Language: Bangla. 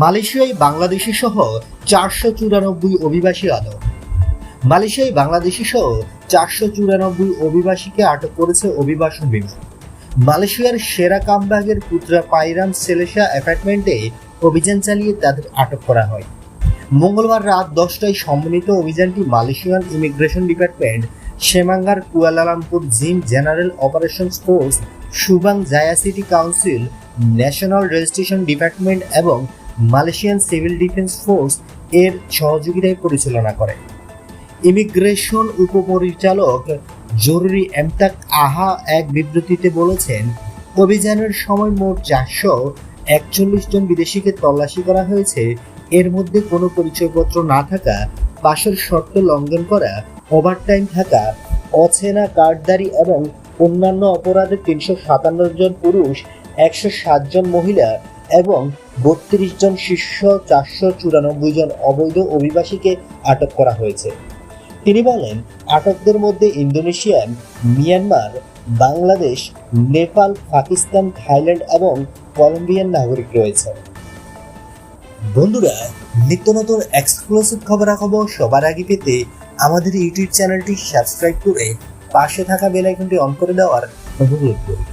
মালয়েশিয়ায় বাংলাদেশি সহ চারশো চুরানব্বই অভিবাসী আটক। মালয়েশিয়ায় বাংলাদেশি সহ চারশো চুরানব্বই অভিবাসীকে আটক করেছে অভিবাসন বিভাগ মালয়েশিয়ার সেরা কামবাগের পুত্রা পাইরাম সেলেসা অ্যাপার্টমেন্টে অভিযান চালিয়ে তাদের আটক করা হয়। মঙ্গলবার রাত দশটায় সম্মিলিত অভিযানটি Malaysian immigration department Selangor Kuala Lumpur gym general operation force Subang Jaya city council national registration department এবং মালয়েশিয়ান সিভিল ডিফেন্স ফোর্স এর সহযোগিতায় পরিচালনা করে। ইমিগ্রেশন উপপরিচালক জরুরি এমতাক আহা এক বিবৃতিতে বলেছেন, অভিযানের সময় মোট চারশো একচল্লিশ জন বিদেশিকে তল্লাশি করা হয়েছে। এর মধ্যে কোনো পরিচয়পত্র না থাকা, পাশের শর্ত লঙ্ঘন করা, ওভারটাইম থাকা, অচেনা কার্ডদারি এবং অন্যান্য অপরাধে তিনশো সাতান্ন জন পুরুষ, একশো সাত জন মহিলা এবং বত্রিশ জন শীর্ষ চারশো চুরানব্বই জন অবৈধ অভিবাসীকে আটক করা হয়েছে। তিনি বলেন, আটকদের মধ্যে Indonesian, Myanmar, Bangladesh, Nepal, Pakistan, Thailand এবং কলম্বিয়ান নাগরিক রয়েছে। বন্ধুরা, নিত্য নতুন এক্সক্লুসিভ খবরাখবর সবার আগে পেতে আমাদের ইউটিউব চ্যানেলটি সাবস্ক্রাইব করে পাশে থাকা বেল আইকনটি অন করে দেওয়ার অনুরোধ করি।